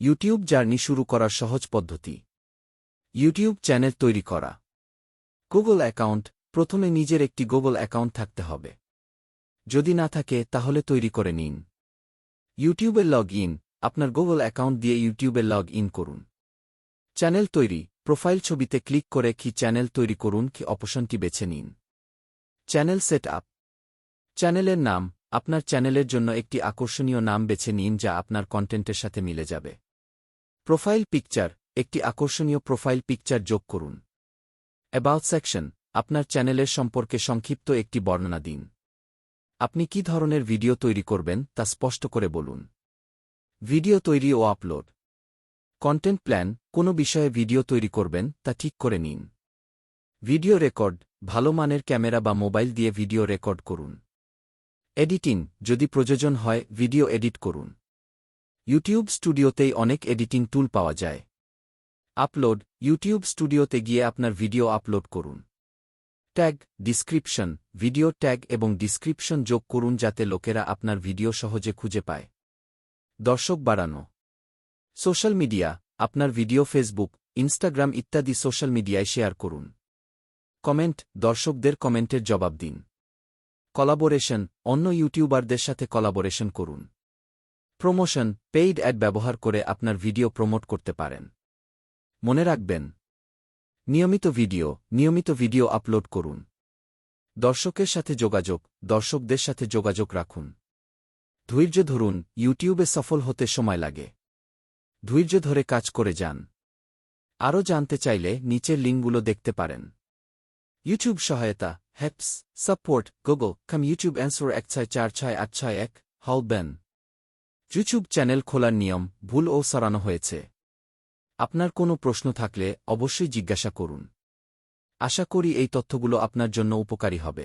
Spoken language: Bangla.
ইউটিউব জার্নি শুরু করার সহজ পদ্ধতি। ইউটিউব চ্যানেল তৈরি করা। গুগল অ্যাকাউন্ট, প্রথমে নিজের একটি গুগল অ্যাকাউন্ট থাকতে হবে। যদি না থাকে, তাহলে তৈরি করে নিন। ইউটিউবে লগ ইন, আপনার গুগল অ্যাকাউন্ট দিয়ে ইউটিউবে লগ ইন করুন। চ্যানেল তৈরি, প্রোফাইল ছবিতে ক্লিক করে কি চ্যানেল তৈরি করুন, কি অপশনটি বেছে নিন। চ্যানেল সেট আপ চ্যানেলের নাম, আপনার চ্যানেলের জন্য একটি আকর্ষণীয় নাম বেছে নিন যা আপনার কন্টেন্টের সাথে মিলে যাবে। প্রোফাইল পিকচার, একটি আকর্ষণীয় প্রোফাইল পিকচার যোগ করুন। অ্যাবাউট সেকশন আপনার চ্যানেলের সম্পর্কে সংক্ষিপ্ত একটি বর্ণনা দিন। আপনি কি ধরনের ভিডিও তৈরি করবেন, তা স্পষ্ট করে বলুন। ভিডিও তৈরি ও আপলোড। কন্টেন্ট প্ল্যান কোনো বিষয়ে ভিডিও তৈরি করবেন, তা ঠিক করে নিন। ভিডিও রেকর্ড ভালো মানের ক্যামেরা বা মোবাইল দিয়ে ভিডিও রেকর্ড করুন। এডিটিং যদি প্রয়োজন হয় ভিডিও এডিট করুন। ইউটিউব স্টুডিওতেই অনেক এডিটিং টুল পাওয়া যায়। আপলোড, ইউটিউব স্টুডিওতে গিয়ে আপনার ভিডিও আপলোড করুন। ট্যাগ, ডিসক্রিপশন, ভিডিও ট্যাগ এবং ডিসক্রিপশন যোগ করুন যাতে লোকেরা আপনার ভিডিও সহজে খুঁজে পায়। দর্শক বাড়ানো। সোশ্যাল মিডিয়া, আপনার ভিডিও ফেসবুক, ইনস্টাগ্রাম ইত্যাদি সোশ্যাল মিডিয়ায় শেয়ার করুন। কমেন্ট, দর্শকদের কমেন্টের জবাব দিন। কলাবোরেশন, অন্য ইউটিউবারদের সাথে কলাবোরেশন করুন। প্রমোশন, পেইড অ্যাড ব্যবহার করে আপনার ভিডিও প্রমোট করতে পারেন। মনে রাখবেন, নিয়মিত ভিডিও নিয়মিত ভিডিও আপলোড করুন। দর্শকের সাথে যোগাযোগ, দর্শকদের সাথে যোগাযোগ রাখুন। ধৈর্য ধরুন, ইউটিউবে সফল হতে সময় লাগে। ধৈর্য ধরে কাজ করে যান। আরও জানতে চাইলে নিচের লিঙ্কগুলো দেখতে পারেন। ইউটিউব সহায়তা, হ্যাপস, support, Google, com YouTube answer এক ছয় চার ছয় আট ছয় এক হাউবেন ইউটিউব চ্যানেল খোলার নিয়ম ভুল ও সরানো হয়েছে। আপনার কোনো প্রশ্ন থাকলে অবশ্যই জিজ্ঞাসা করুন। আশা করি এই তথ্যগুলো আপনার জন্য উপকারী হবে।